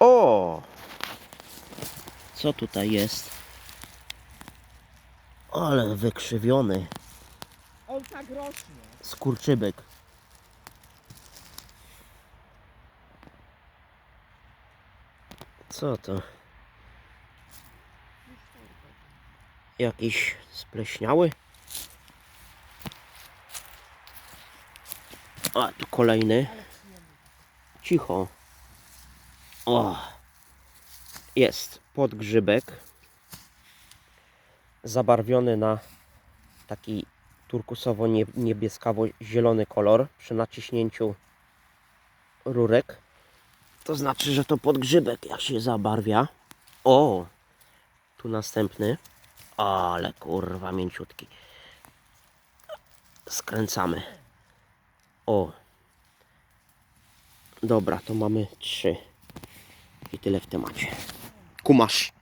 O! Co tutaj jest? Ale wykrzywiony On tak rośnie. skurczybyk. Co to? Jakiś spleśniały? A, tu kolejny. Cicho. O! Jest podgrzybek. Zabarwiony na taki turkusowo-niebieskawo-zielony kolor przy naciśnięciu rurek. To znaczy, że to podgrzybek jak się zabarwia. O! Tu następny. Ale kurwa mięciutki. Skręcamy. O. Dobra, to mamy trzy. I tyle w temacie. Kumasz.